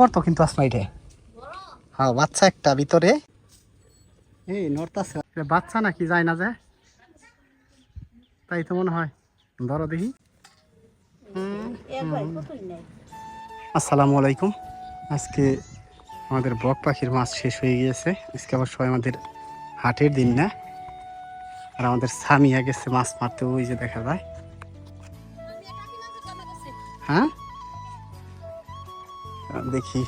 করতো কিন্তু আসমাইটে হ্যাঁ বাচ্চা একটা ভিতরে। এই নড়তাছে। বাচ্চা নাকি যায় না যায় তাই তো মনে হয়। ধরো দেখি। আসসালামু আলাইকুম। আজকে আমাদের বক পাখির মাছ শেষ হয়ে গিয়েছে। আজকে আবার সবাই আমাদের হাটের দিন না? আর আমাদের সামিয়া গেছে মাছ মারতে ওই যে দেখা যায়। হ্যাঁ? দেখি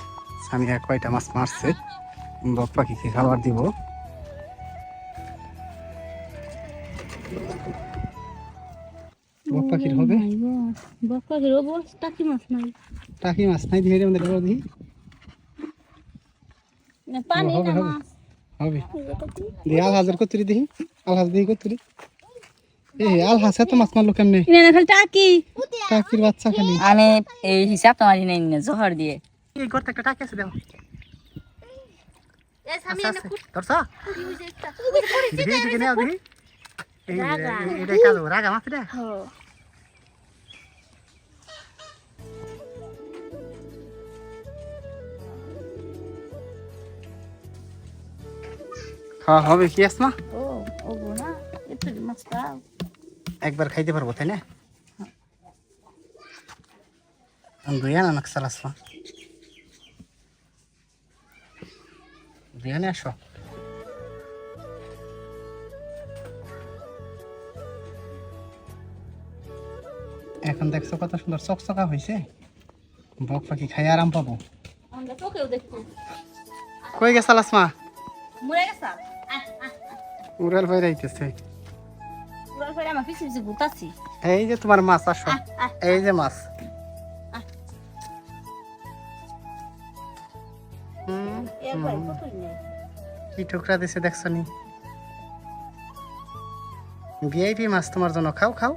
সামিয়া কয়টা মাছ মারছে। বক পাখিকে খাবার দিব। বক পাখির হবে? মাছ নাই টাকি মাছ নাই দিয়ে আমাদের দেবো দেখি পানি হবে, না হবে। মাছ। হবে। দিয়ে আল হাজার কতুরি দেখি আল হাজার দেখি কতুরি এই আল হাসা তো মাছ মারলো কেমনে? না খালি টাকি। টাকির বাচ্চা খালি। আমি এই হিসাব তোমার নেই না জোহর দিয়ে। এই করতে একটা টাকি আছে দেখো আচ্ছা দেখি। রাগা। মাছ রে হ্যাঁ। হবে কি আসমা ও ও গো না একটু মাছ দাও। একবার খাইতে পারব তাই না? দুইয়া না নাকসাল আসমা দুইয়া আসো। এখন দেখছ কত সুন্দর চকচকা হয়েছে বক পাখি খাই আরাম পাবো। কই গেছাল আসমা গেছা? উড়াল পিছে ঘুরতাছি। এই যে তোমার মাছ আসো। এই যে মাছ। কি টুকরা দিছে, দেখছ নি? ভিআইপি মাছ তোমার জন্য, খাও খাও।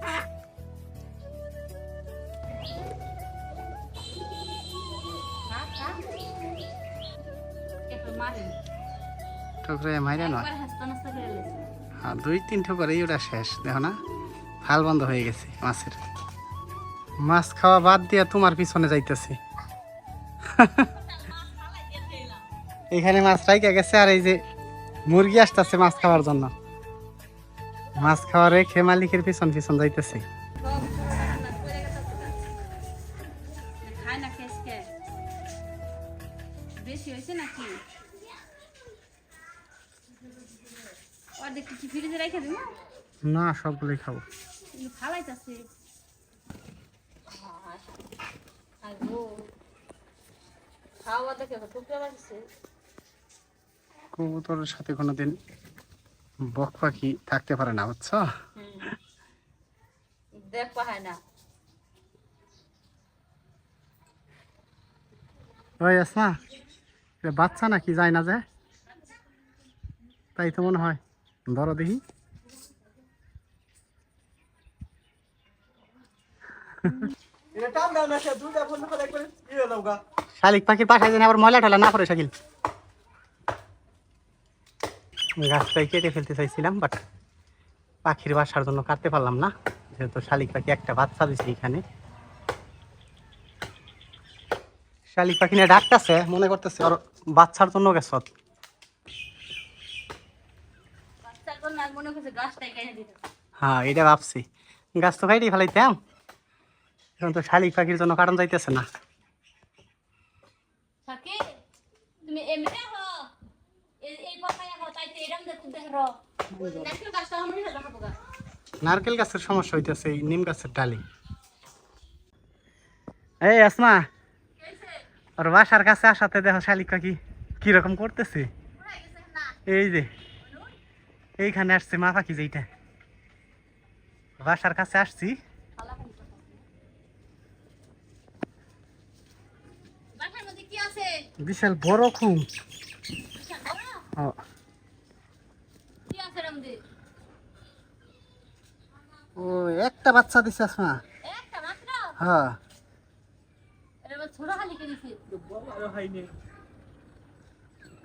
একবার মারি নয় হ্যাঁ দুই, তিন ঠোকর এই ওটা শেষ, দেখো না? ফাল বন্ধ হয়ে গেছে মাছের। মাছ খাওয়া বাদ দিয়া তোমার পিছনে যাইতেছে। এখানে মাছ রাইকা গেছে আর এই যে মুরগি আসতেছে মাছ খাওয়ার জন্য। মাছ খাওয়া রেখে মালিকের পিছন পিছন যাইতেছে। না খেসকে বেশি হয়েছে নাকি? অর্ধেক কি ফ্রিজে রেখে দিন না সবগুলোই খাব। ফালাইতেছে। খাওয়া দেখে কবুতরের সাথে কোনোদিন বক পাখি থাকতে পারে না বুঝছ? দেখ পাহায় না। ওই আসমা বাচ্চা নাকি যায় না যায় তাই তো মনে হয় ধরো দেখি। শালিক পাখির পাঠায় যেন আবার ময়লা ঠলা না পড়ে শাকিল। গাছটাই কেটে ফেলতে চাইছিলাম বাট পাখির বাসার জন্য কাটতে পারলাম না। যেহেতু শালিক পাখি একটা বাচ্চা দিছে এখানে। শালিক পাখি নিয়ে ডাকতেছে মনে করতেছে আর বাচ্চার জন্য গেছ হ্যাঁ এটা ভাবছি। গাছ তো খাইতেই ফেলাইতাম। এখন তো শালিক পাখির জন্য কারণ যাইতেছে না। তুমি এমনি নারকেল গাছের সমস্যা হইতেছে, এই নিম গাছের ডালি। এই আসমা, ওর বাসার কাছে আসাতে দেখো শালিক পাখি কীরকম করতেছে। এই যে, এইখানে আসছে মা পাখি যেইটা। বাসার কাছে আসছি। কি বিশাল বড় খুম ও, একটা বাচ্চা দিছে আসমা হ্যাঁ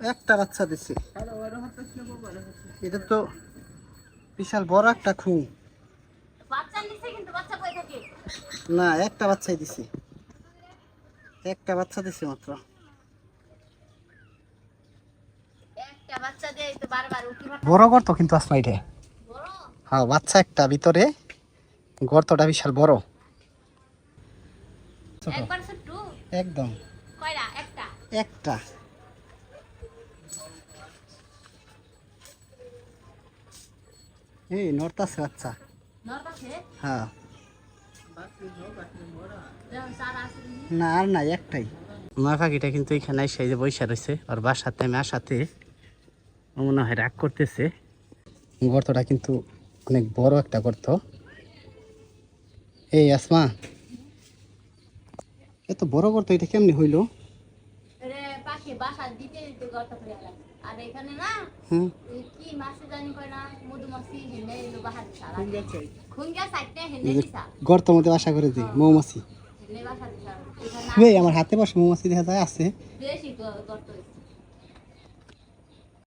একটা বাচ্চা? দিছে? এটা তো বিশাল বড় একটা থাকে? না একটা বাচ্চাই দিছে। একটা বাচ্চা দিছে মাত্র একটা বাচ্চা দিয়ে তো বারবার উঠি ভাটা বড় গর্ত কিন্তু আসমা এটা? হ্যাঁ বাচ্চা একটা ভিতরে গর্তটা বিশাল বড়। একদম। একটা? এই নড়তাছে বাচ্চা। হ্যাঁ। না আর নাই একটাই। মা পাখিটা কিন্তু এখানে এসে বৈশা রয়েছে আর বাসাতে আমি আসাতে। মনে হয় রাগ করতেছে। গর্তটা কিন্তু অনেক বড় একটা গর্ত। এই আসমা এত বড় গর্ত এটা কেমনি হইল? রে পাখি বাসা দিতে দিতে গর্ত মধ্যে বাসা করে দিই মৌমাছি। এখানে এই আমার হাতে বসে মৌমাছি দেখা যায় আছে।